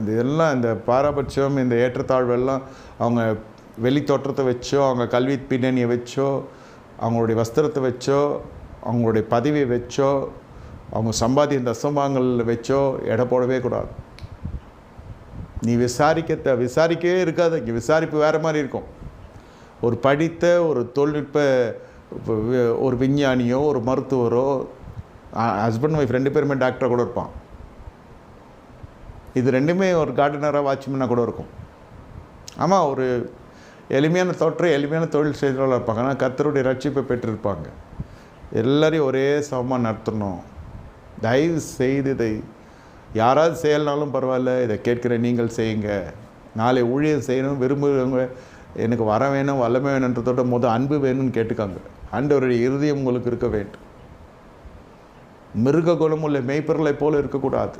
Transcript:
இந்த இதெல்லாம் இந்த பாரபட்சம் இந்த ஏற்றத்தாழ்வெல்லாம் அவங்க வெளி தோற்றத்தை வச்சோ அவங்க கல்வி பின்னணியை வச்சோ அவங்களுடைய வஸ்திரத்தை வச்சோ அவங்களுடைய பதவியை வச்சோ அவங்க சம்பாதிய தசமாங்கள் வச்சோ எடை போடவே கூடாது. நீ விசாரிக்க விசாரிக்கவே இருக்காது. இங்கே விசாரிப்பு வேறு மாதிரி இருக்கும். ஒரு படித்த ஒரு தொழில்நுட்ப ஒரு விஞ்ஞானியோ ஒரு மருத்துவரோ ஹஸ்பண்ட் ஒய்ஃப் ரெண்டு பேருமே டாக்டராக கூட இருப்பான். இது ரெண்டுமே ஒரு கார்டனராக வாட்ச்மேனாக கூட இருக்கும். ஆமாம் ஒரு எளிமையான தோற்றம் எளிமையான தொழில் செய்தவர்களாக இருப்பாங்க. ஆனால் கத்தருடைய ரட்சிப்பை பெற்றிருப்பாங்க. எல்லாரையும் ஒரே சமமாக நடத்தணும். தயவு செய்து இதை யாராவது செய்யலனாலும் பரவாயில்ல இதை கேட்குற நீங்கள் செய்யுங்க. நாளை ஊழியம் செய்யணும் விரும்புகிறவங்க எனக்கு வர வேணும் வல்லமை வேணுன்றதோட முதல் அன்பு வேணும்னு கேட்டுக்காங்க. ஆண்டவருடைய இருதயம் உங்களுக்கு இருக்க வேண்டும். மிருக குணமுள்ள மெய்ப்பொருளைப் போல இருக்கக்கூடாது.